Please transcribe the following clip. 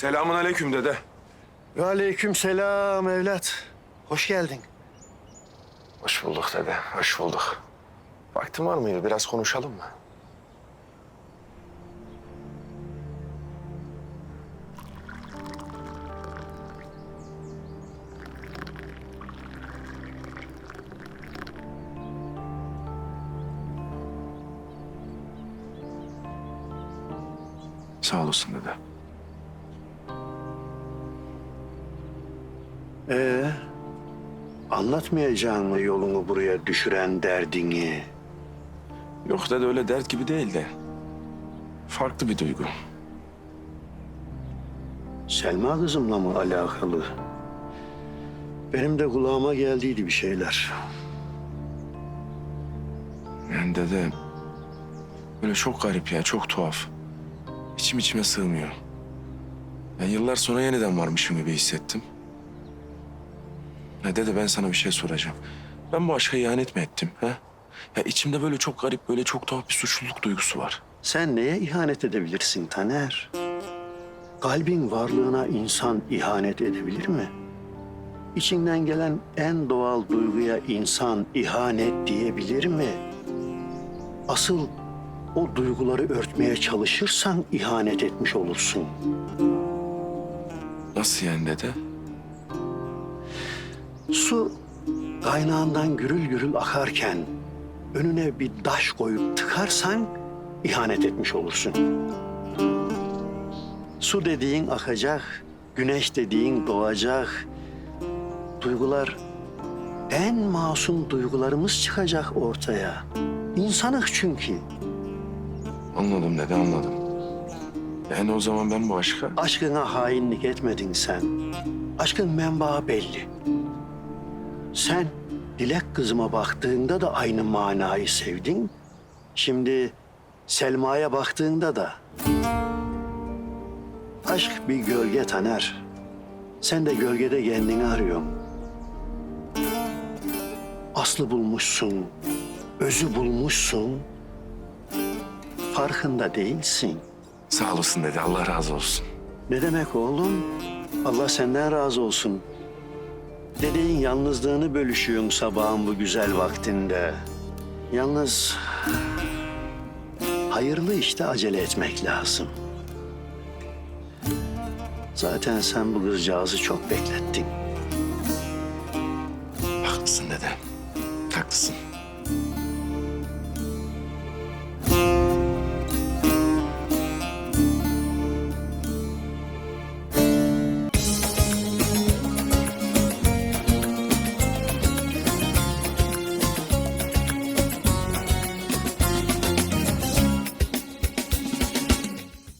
Selamun aleyküm dede. Ve aleyküm selam evlat. Hoş geldin. Hoş bulduk dede, hoş bulduk. Vaktin var mıydı? Biraz konuşalım mı? Sağ olasın dede. Ee, anlatmayacağın mı yolunu buraya düşüren derdini? Yok dede öyle dert gibi değil de. Farklı bir duygu. Selma kızımla mı alakalı? Benim de kulağıma geldiydi bir şeyler. Yani dede böyle çok garip ya, çok tuhaf. İçim içime sığmıyor. Yani yıllar sonra yeniden varmışım gibi hissettim. Ya dede ben sana bir şey soracağım. Ben bu aşka ihanet mi ettim? Ha? Ya içimde böyle çok garip, böyle çok tuhaf bir suçluluk duygusu var. Sen neye ihanet edebilirsin Taner? Kalbin varlığına insan ihanet edebilir mi? İçinden gelen en doğal duyguya insan ihanet diyebilir mi? Asıl o duyguları örtmeye çalışırsan ihanet etmiş olursun. Nasıl yani dede? Su kaynağından gürül gürül akarken önüne bir taş koyup tıkarsan ihanet etmiş olursun. Su dediğin akacak, güneş dediğin doğacak. Duygular en masum duygularımız çıkacak ortaya. İnsanık çünkü. Anladım dede, anladım. Yani o zaman ben bu aşka... Aşkına hainlik etmedin sen. Aşkın menbaı belli. Sen Dilek kızıma baktığında da aynı manayı sevdin. Şimdi Selma'ya baktığında da. Aşk bir gölge Taner. Sen de gölgede kendini arıyorsun. Aslı bulmuşsun, özü bulmuşsun. Farkında değilsin. Sağ olasın dede, Allah razı olsun. Ne demek oğlum? Allah senden razı olsun. Dedeğin yalnızlığını bölüşüyorum sabahın bu güzel vaktinde. Yalnız hayırlı işte acele etmek lazım. Zaten sen bu kızcağızı çok beklettin. Haklısın dede. Haklısın.